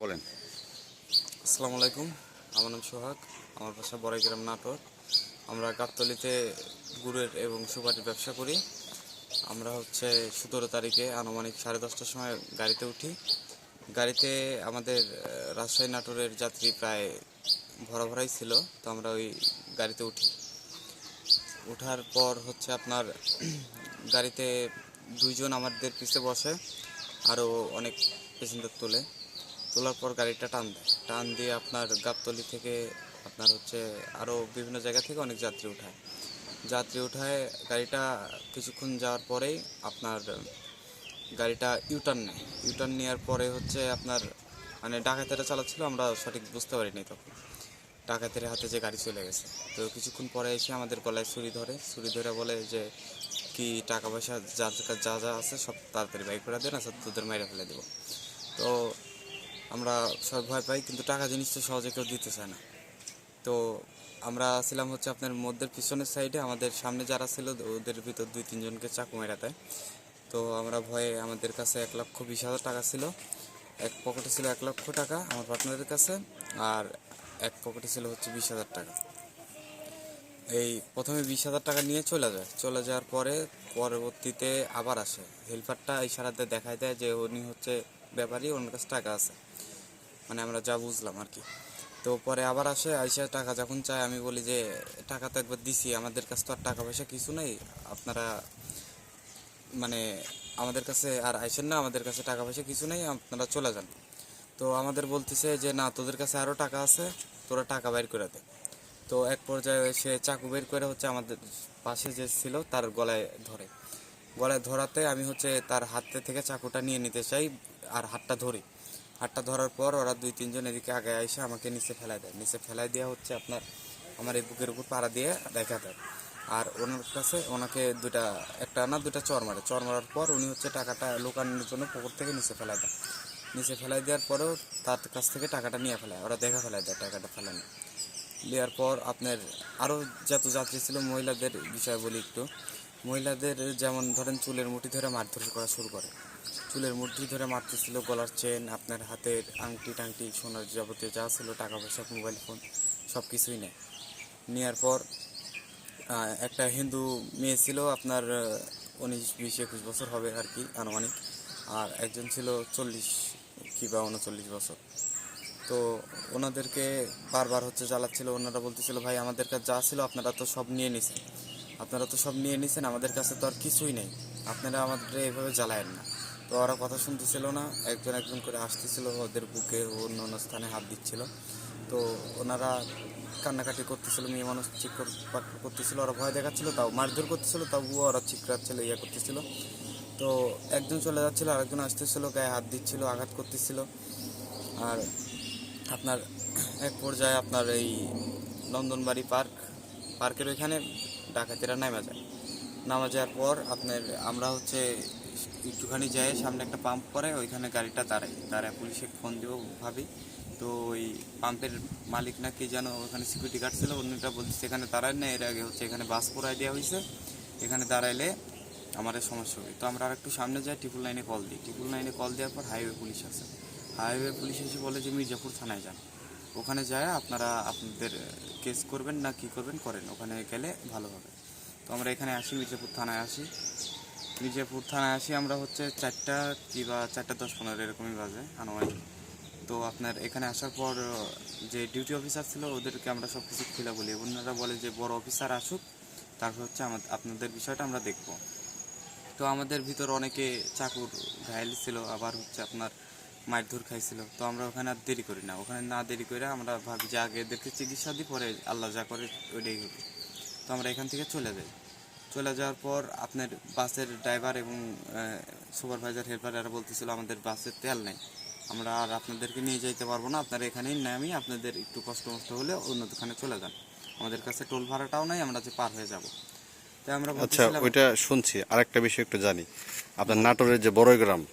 বলেন। আসসালামু আলাইকুম, আমার নাম সোহাগ, আমার বাসা বড়াইগ্রাম, নাটোর। আমরা গাবতলিতে গুড়ের এবং সুপারির ব্যবসা করি। আমরা হচ্ছে সতেরো তারিখে আনুমানিক সাড়ে দশটার সময় গাড়িতে উঠি। গাড়িতে আমাদের রাজশাহী, নাটোরের যাত্রী প্রায় ভরা ভরাই ছিল, তো আমরা ওই গাড়িতে উঠি। ওঠার পর হচ্ছে আপনার গাড়িতে দুইজন আমাদের পিছে বসে, আরও অনেক প্যাসেঞ্জার তোলে। তোলার পর গাড়িটা টান দেয়। টান দিয়ে আপনার গাবতলি থেকে আপনার হচ্ছে আরও বিভিন্ন জায়গা থেকে অনেক যাত্রী উঠায়। যাত্রী উঠায়, গাড়িটা কিছুক্ষণ যাওয়ার পরেই আপনার গাড়িটা ইউটার্ন নেয়। ইউটার্ন নেওয়ার পরে হচ্ছে আপনার মানে ডাকাতেরা চালাচ্ছিল, আমরা সঠিক বুঝতে পারিনি তখন। ডাকাতের হাতে যে গাড়ি চলে গেছে। তো কিছুক্ষণ পরে এসে আমাদের গলায় ছুরি ধরে। ছুরি ধরে বলে যে, কি টাকা পয়সা যা যা- যা আছে সব তাড়াতাড়ি বাইক করে দেন আর তোদের মেরে ফেলে দেবো। তো আমরা সব ভয় পাই, কিন্তু টাকা জিনিস তো সহজে কেউ দিতে চায় না। তো আমরা ছিলাম হচ্ছে আপনার মধ্যের পিছনের সাইডে আমাদের সামনে যারা ছিল, ওদের ভিতর দুই তিনজনকে চাকু মেরা দেয়। তো আমরা ভয়ে আমাদের কাছে এক লক্ষ বিশ হাজার টাকা ছিল। এক পকেটে ছিল এক লক্ষ টাকা আমার পার্টনারের কাছে, আর এক পকেটে ছিল হচ্ছে বিশ হাজার টাকা। এই প্রথমে বিশ হাজার টাকা নিয়ে চলে যায়। চলে যাওয়ার পরে পরবর্তীতে আবার আসে। হেল্পারটা ইশারাতে দেখায় দেয় যে উনি হচ্ছে ব্যাপারী, ওনার কাছে টাকা আছে। মানে আমরা যা বুঝলাম আর কি। তো পরে আবার আসে, আইসা টাকা যখন চায়, আমি বলি যে, টাকা তো একবার দিছি, আমাদের কাছে তো আর টাকা পয়সা কিছু নেই। আপনারা মানে আমাদের কাছে আর আইসেন না, আমাদের কাছে টাকা পয়সা কিছু নেই, আপনারা চলে যান। তো আমাদের বলতেছে যে, না, তোদের কাছে আরও টাকা আছে, তোরা টাকা বের করে দে। তো এক পর্যায়ে সে চাকু বের করে হচ্ছে আমাদের পাশে যে ছিল, তার গলায় ধরে। গলায় ধরাতে আমি হচ্ছে তার হাতে থেকে চাকুটা নিয়ে নিতে চাই, আর হাতটা ধরি। হাতটা ধরার পর ওরা দুই, তিনজন এদিকে আগে এসে আমাকে নিচে ফেলাই দেয়। নিচে ফেলাই দেওয়া হচ্ছে আপনার আমার এই বুকের উপর পাড়া দিয়ে দেখা দেয়। আর ওনার কাছে ওনাকে দুটা একটা না দুটা চর মারে। চর মারার পর উনি হচ্ছে টাকাটা লুকানোর জন্য পুকুর থেকে নিচে ফেলাই দেয়। নিচে ফেলাই দেওয়ার পরেও তার কাছ থেকে টাকাটা নিয়ে ফেলায়। ওরা দেখা ফেলাই দেয় টাকাটা ফেলানো। নেওয়ার পর আপনার আরও যত যাত্রী ছিল মহিলাদের বিষয় বলি একটু। মহিলাদের যেমন ধরেন চুলের মুঠি ধরে মারধর করা শুরু করে। চুলের মুঠি ধরে মারতেছিল, গলার চেন, আপনার হাতের আংটি টাংটি, সোনার যাবতীয় যা ছিল টাকা পয়সা মোবাইল ফোন সব কিছুই নেয়। নেওয়ার পর একটা হিন্দু মেয়ে ছিল, আপনার উনিশ, বিশ, একুশ বছর হবে আর কি, আনুমানিক। আর একজন ছিল চল্লিশ কিংবা উনচল্লিশ বছর। তো ওনাদেরকে বারবার হচ্ছে জ্বালাচ্ছিল, ওনারা বলতেছিল, ভাই, আমাদের কাছে যা ছিল, আপনারা তো সব নিয়ে নিছেন। আপনারা তো সব নিয়ে নিছেন, আমাদের কাছে তো আর কিছুই নেই। আপনারা আমাদের এইভাবে জ্বালায়েন না। তো ওরা কথা শুনতেছিল না, একজন একজন করে আসতেছিল ওদের বুকে অন্য অন্য স্থানে হাত দিচ্ছিল। তো ওনারা কান্নাকাটি করতেছিল, মেয়ে মানুষ চিৎকার করতেছিল, ওরা ভয় দেখাচ্ছিল, তাও মারধর করতেছিল, তবুও ওরা চিৎকাচ্ছিল ইয়ে করতেছিল। তো একজন চলে যাচ্ছিল, আরেকজন আসতেছিল, গায়ে হাত দিচ্ছিল, আঘাত করতেছিল। আর আপনার এক পর্যায়ে আপনার এই নন্দনবাড়ি পার্ক, পার্কের ওইখানে ডাকাতেরা নামা যায়। নামা যাওয়ার পর আপনার আমরা হচ্ছে একটুখানি যাই, সামনে একটা পাম্প করে ওইখানে গাড়িটা দাঁড়াই দাঁড়ায় পুলিশে ফোন দেবো ভাবি। তো ওই পাম্পের মালিক না কি যেন ওখানে সিকিউরিটি গার্ড ছিল অন্যটা বলছে এখানে দাঁড়ায় না, এর আগে হচ্ছে এখানে বাস পড়াই দেওয়া হয়েছে। এখানে দাঁড়াইলে আমাদের সমস্যা হবে। তো আমরা আর একটু সামনে যাই ট্রিপল লাইনে কল দিই। ট্রিপল লাইনে কল দেওয়ার পর হাইওয়ে পুলিশ আসে। হাইওয়ে পুলিশ এসে বলে যে, মির্জাপুর থানায় যান। ওখানে যায়, আপনারা আপনাদের কেস করবেন না কি করবেন, করেন। ওখানে গেলে ভালো হবে। তো আমরা এখানে আসি, মির্জাপুর থানায় আসি। মির্জাপুর থানায় আসি আমরা হচ্ছে চারটা কি বা চারটা দশ পনেরো, এরকমই বাজে, আনুমানিক। তো আপনার এখানে আসার পর যে ডিউটি অফিসার ছিল, ওদেরকে আমরা সব কিছু খুলে বলি। ওনারা বলে যে, বড় অফিসার আসুক, তারপর হচ্ছে আমাদের আপনাদের বিষয়টা আমরা দেখব। তো আমাদের ভিতর অনেকে চাকুর ঘায়েল ছিল, আবার হচ্ছে আপনার মারধর খাইছিল। তো আমরা ওখানে আর দেরি করি না। ওখানে না দেরি করে আমরা ভাবি যে আগে এদেরকে চিকিৎসা দিই, পরে আল্লাহ যা করে ওইটাই হবে। তো আমরা এখান থেকে চলে যাই। চলে যাওয়ার পর আপনার বাসের ড্রাইভার এবং সুপারভাইজার হেল্পার এরা বলতেছিল, আমাদের বাসের তেল নেই। আমরা আর আপনাদেরকে নিয়ে যেতে পারব না। আপনারা এখানেই নামি আপনাদের একটু কষ্ট মষ্ট হলে অন্য দোকানে চলে যান। আমাদের কাছে টোল ভাড়াটাও নাই, আমরা যে পার হয়ে যাব। আচ্ছা ওইটা শুনছি। আরেকটা বিষয় একটু জানি। আপনার নাটোরের যে বড়গ্রাম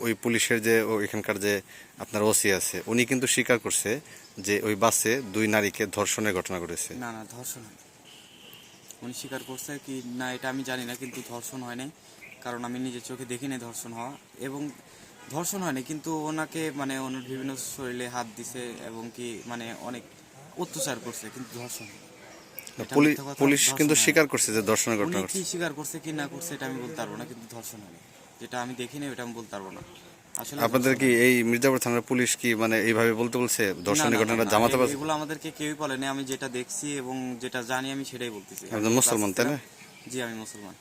ওই পুলিশের যে এখানকার যে আপনার ওসি আছে উনি কিন্তু স্বীকার করছে যে ওই বাসে দুই নারীকে ধর্ষণের ঘটনা ঘটেছে। না না ধর্ষণ উনি স্বীকার করছে কি না এটা আমি জানি না কিন্তু ধর্ষণ হয় নাই। কারণ আমি নিজের চোখে দেখিনি ধর্ষণ হওয়া। এবং ধর্ষণ হয়নি কিন্তু ওনাকে মানে ওনার বিভিন্ন শরীরে হাত দিছে এবং কি মানে অনেক অত্যাচার করছে কিন্তু ধর্ষণ পুলিশ কিন্তু স্বীকার করছে যে ধর্ষণের ঘটনা কি স্বীকার করছে কি না করছে এটা আমি বলতে পারব না কিন্তু ধর্ষণ হয়নি যেটা আমি দেখিনি ওটা আমি বলতে পারব না। আসলে আপনাদের কি এই মির্জাপুর থানার পুলিশ কি মানে এইভাবে বলতে বলছে ধর্ষণের ঘটনাটা জামাতে পারছে এগুলো আমাদেরকে কেউই বলেনি আমি যেটা দেখছি এবং যেটা জানি আমি সেটাই বলতেছি। আপনি মুসলমান, তাই না? জি আমি মুসলমান।